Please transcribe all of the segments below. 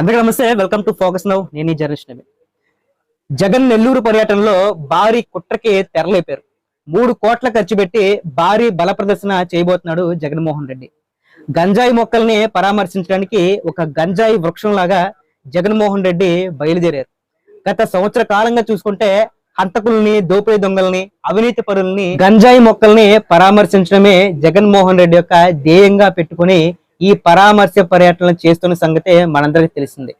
అందరికీ నమస్తే welcome to focus now. నేను ఈ జర్నలిస్ట్ నవీన్. జగన్ నెల్లూరు పర్యటనలో భారీ కుట్రకి తెరలేపారు. మూడు కోట్ల ఖర్చు పెట్టి భారీ బల ప్రదర్శన చేయబోతున్నాడు జగన్మోహన్ రెడ్డి. గంజాయి మొక్కల్ని పరామర్శించడానికి ఒక గంజాయి వృక్షం లాగా జగన్మోహన్ రెడ్డి బయలుదేరారు. గత సంవత్సర కాలంగా చూసుకుంటే హంతకుల్ని దోపిడీ దొంగల్ని అవినీతి పరుల్ని గంజాయి మొక్కల్ని పరామర్శించడమే జగన్మోహన్ రెడ్డి యొక్క ధ్యేయంగా పెట్టుకుని ఈ పరామర్శ పర్యటనలు చేస్తున్న సంగతే మనందరికీ తెలిసింది.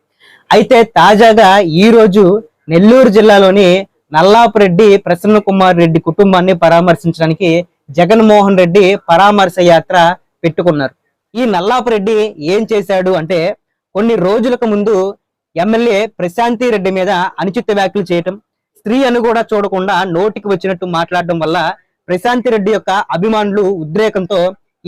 అయితే తాజాగా ఈ రోజు నెల్లూరు జిల్లాలోని నల్లాపురెడ్డి ప్రసన్న కుమార్ రెడ్డి కుటుంబాన్ని పరామర్శించడానికి జగన్మోహన్ రెడ్డి పరామర్శ యాత్ర పెట్టుకున్నారు. ఈ నల్లాపురెడ్డి ఏం చేశాడు అంటే కొన్ని రోజులకు ముందు ఎమ్మెల్యే ప్రశాంతి రెడ్డి మీద అనుచిత వ్యాఖ్యలు చేయటం స్త్రీ అని కూడా చూడకుండా నోటికి వచ్చినట్టు మాట్లాడడం వల్ల ప్రశాంతి రెడ్డి యొక్క అభిమానులు ఉద్రేకంతో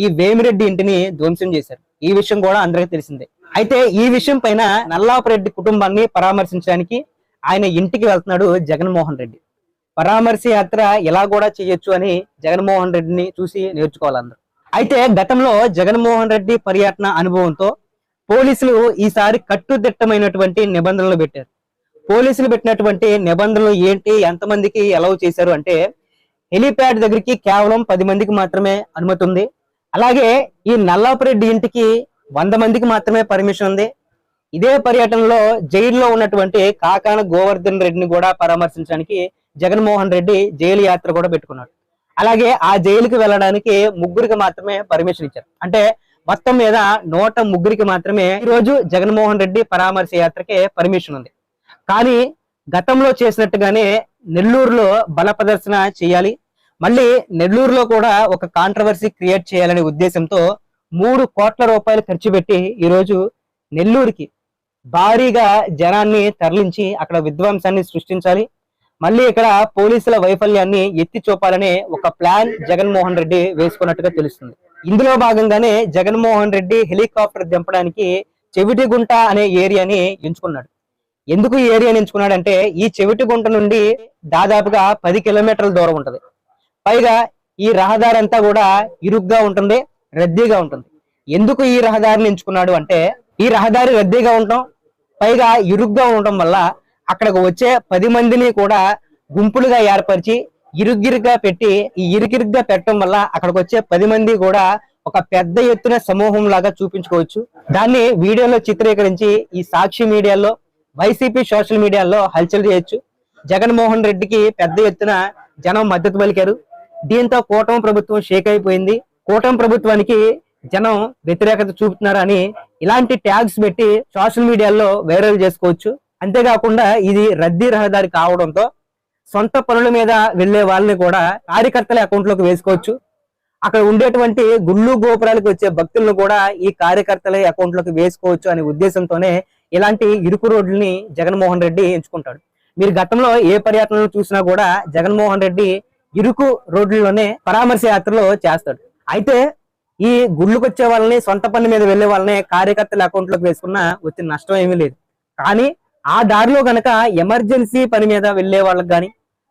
ఈ వేమిరెడ్డి ఇంటిని ధ్వంసం చేశారు. ఈ విషయం కూడా అందరికీ తెలిసిందే. అయితే ఈ విషయం పైన నల్లాపరెడ్డి కుటుంబాన్ని పరామర్శించడానికి ఆయన ఇంటికి వెళ్తున్నాడు జగన్మోహన్ రెడ్డి. పరామర్శ యాత్ర ఎలా కూడా చేయొచ్చు అని జగన్మోహన్ రెడ్డిని చూసి నేర్చుకోవాలి అందరూ. అయితే గతంలో జగన్మోహన్ రెడ్డి పర్యటన అనుభవంతో పోలీసులు ఈసారి కట్టుదిట్టమైనటువంటి నిబంధనలు పెట్టారు. పోలీసులు పెట్టినటువంటి నిబంధనలు ఏంటి ఎంతమందికి అలౌ చేశారు అంటే హెలీప్యాడ్ దగ్గరికి కేవలం పది మందికి మాత్రమే అనుమతి ఉంది. అలాగే ఈ నల్లాపురెడ్డి ఇంటికి వంద మందికి మాత్రమే పర్మిషన్ ఉంది. ఇదే పర్యటనలో జైల్లో ఉన్నటువంటి కాకాన గోవర్ధన్ రెడ్డిని కూడా పరామర్శించడానికి జగన్మోహన్ రెడ్డి జైలు యాత్ర కూడా పెట్టుకున్నాడు. అలాగే ఆ జైలుకి వెళ్ళడానికి ముగ్గురికి మాత్రమే పర్మిషన్ ఇచ్చారు. అంటే మొత్తం మీద నూట ముగ్గురికి మాత్రమే ఈ రోజు జగన్మోహన్ రెడ్డి పరామర్శ యాత్రకి పర్మిషన్ ఉంది. కానీ గతంలో చేసినట్టుగానే నెల్లూరులో బల ప్రదర్శన చేయాలి. మళ్ళీ నెల్లూరులో కూడా ఒక కాంట్రవర్సీ క్రియేట్ చేయాలనే ఉద్దేశంతో మూడు కోట్ల రూపాయలు ఖర్చు పెట్టి ఈరోజు నెల్లూరుకి భారీగా జనాన్ని తరలించి అక్కడ విధ్వంసాన్ని సృష్టించాలి. మళ్ళీ ఇక్కడ పోలీసుల వైఫల్యాన్ని ఎత్తి చూపాలనే ఒక ప్లాన్ జగన్మోహన్ రెడ్డి వేసుకున్నట్టుగా తెలుస్తుంది. ఇందులో భాగంగానే జగన్మోహన్ రెడ్డి హెలికాప్టర్ దింపడానికి చెవిటిగుంట అనే ఏరియాని ఎంచుకున్నాడు. ఎందుకు ఈ ఏరియాని ఎంచుకున్నాడంటే ఈ చెవిటిగుంట నుండి దాదాపుగా పది కిలోమీటర్ల దూరం ఉంటది. పైగా ఈ రహదారి అంతా కూడా ఇరుగ్గా ఉంటుంది రద్దీగా ఉంటుంది. ఎందుకు ఈ రహదారిని ఎంచుకున్నాడు అంటే ఈ రహదారి రద్దీగా ఉండటం పైగా ఇరుగ్గా ఉండటం వల్ల అక్కడికి వచ్చే పది మందిని కూడా గుంపులుగా ఏర్పరిచి ఇరుగిరుగ్గా పెట్టి ఈ ఇరుగిరుగ్గా పెట్టడం వల్ల అక్కడికి వచ్చే పది మంది కూడా ఒక పెద్ద ఎత్తున సమూహం లాగా చూపించుకోవచ్చు. దాన్ని వీడియోలో చిత్రీకరించి ఈ సాక్షి మీడియాలో వైసీపీ సోషల్ మీడియాలో హల్చల్ చేయొచ్చు. జగన్మోహన్ రెడ్డికి పెద్ద ఎత్తున జనం మద్దతు పలికారు. దీంతో కూటమి ప్రభుత్వం షేక్ అయిపోయింది. కూటమి ప్రభుత్వానికి జనం వ్యతిరేకత చూపుతున్నారు అని ఇలాంటి ట్యాగ్స్ పెట్టి సోషల్ మీడియాలో వైరల్ చేసుకోవచ్చు. అంతేకాకుండా ఇది రద్దీ రహదారి కావడంతో సొంత పనుల మీద వెళ్ళే వాళ్ళని కూడా కార్యకర్తల అకౌంట్లోకి వేసుకోవచ్చు. అక్కడ ఉండేటువంటి గుళ్ళు గోపురాలకు వచ్చే భక్తులను కూడా ఈ కార్యకర్తల అకౌంట్లోకి వేసుకోవచ్చు అనే ఉద్దేశంతోనే ఇలాంటి ఇరుకు రోడ్లని జగన్మోహన్ రెడ్డి ఎంచుకుంటాడు. మీరు గతంలో ఏ పర్యటనలు చూసినా కూడా జగన్మోహన్ రెడ్డి ఇరుకు రోడ్లలోనే పరామర్శ యాత్రలో చేస్తాడు. అయితే ఈ గుళ్ళకు వచ్చే వాళ్ళని సొంత పని మీద వెళ్ళే వాళ్ళని కార్యకర్తల అకౌంట్లోకి వేసుకున్నా వచ్చిన నష్టం ఏమీ లేదు. కానీ ఆ దారిలో గనక ఎమర్జెన్సీ పని మీద వెళ్ళే వాళ్ళకి కానీ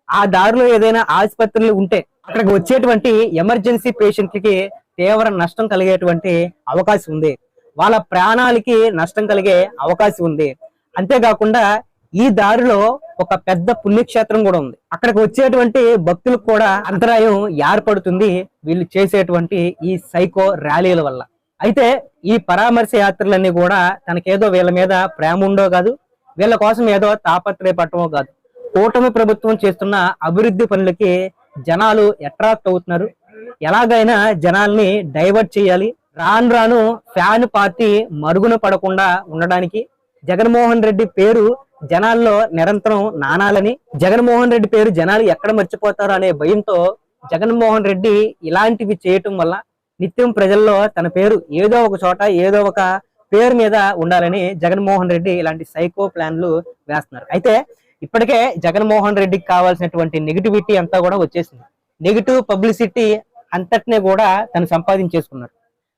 ఆ దారిలో ఏదైనా ఆసుపత్రులు ఉంటే అక్కడికి వచ్చేటువంటి ఎమర్జెన్సీ పేషెంట్లకి తీవ్ర నష్టం కలిగేటువంటి అవకాశం ఉంది. వాళ్ళ ప్రాణాలకి నష్టం కలిగే అవకాశం ఉంది. అంతేకాకుండా ఈ దారిలో ఒక పెద్ద పుణ్యక్షేత్రం కూడా ఉంది. అక్కడికి వచ్చేటువంటి భక్తులకు కూడా అంతరాయం ఏర్పడుతుంది వీళ్ళు చేసేటువంటి ఈ సైకో ర్యాలీల వల్ల. అయితే ఈ పరామర్శ యాత్రలన్నీ కూడా తనకేదో వీళ్ళ మీద ప్రేమ ఉండో కాదు వీళ్ళ కోసం ఏదో తాపత్రయపడటమో కాదు. కూటమి ప్రభుత్వం చేస్తున్న అభివృద్ధి పనులకి జనాలు అట్రాక్ట్ అవుతున్నారు. ఎలాగైనా జనాల్ని డైవర్ట్ చేయాలి. రాను రాను ఫ్యాన్ పార్టీ మరుగున పడకుండా ఉండడానికి జగన్మోహన్ రెడ్డి పేరు జనాల్లో నిరంతరం నానాలని. జగన్మోహన్ రెడ్డి పేరు జనాలు ఎక్కడ మర్చిపోతారు అనే భయంతో జగన్మోహన్ రెడ్డి ఇలాంటివి చేయటం వల్ల నిత్యం ప్రజల్లో తన పేరు ఏదో ఒక చోట ఏదో ఒక పేరు మీద ఉండాలని జగన్మోహన్ రెడ్డి ఇలాంటి సైకో ప్లాన్లు వేస్తున్నారు. అయితే ఇప్పటికే జగన్మోహన్ రెడ్డికి కావాల్సినటువంటి నెగిటివిటీ అంతా కూడా వచ్చేసింది. నెగిటివ్ పబ్లిసిటీ అంతటినే కూడా తను సంపాదించేసుకున్నారు.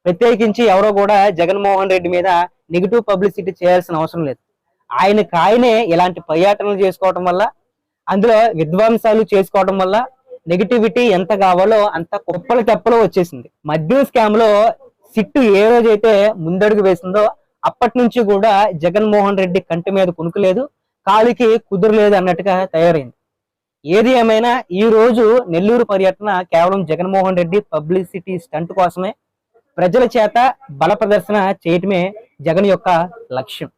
ప్రత్యేకించి ఎవరో కూడా జగన్మోహన్ రెడ్డి మీద నెగిటివ్ పబ్లిసిటీ చేయాల్సిన అవసరం లేదు. ఆయనకు ఆయనే ఇలాంటి పర్యటనలు చేసుకోవటం వల్ల అందులో విధ్వంసాలు చేసుకోవడం వల్ల నెగిటివిటీ ఎంత కావాలో అంత కుప్పలు తెప్పలు వచ్చేసింది. మద్యం స్కామ్లో సిట్టు ఏ రోజైతే ముందడుగు వేసిందో అప్పటి నుంచి కూడా జగన్మోహన్ రెడ్డి కంటి మీద కొనుకలేదు కాలికి కుదరలేదు అన్నట్టుగా తయారైంది. ఏది ఏమైనా ఈ రోజు నెల్లూరు పర్యటన కేవలం జగన్మోహన్ రెడ్డి పబ్లిసిటీ స్టంట్ కోసమే ప్రజల చేత బల ప్రదర్శన చేయటమే జగన్ యొక్క లక్ష్యం.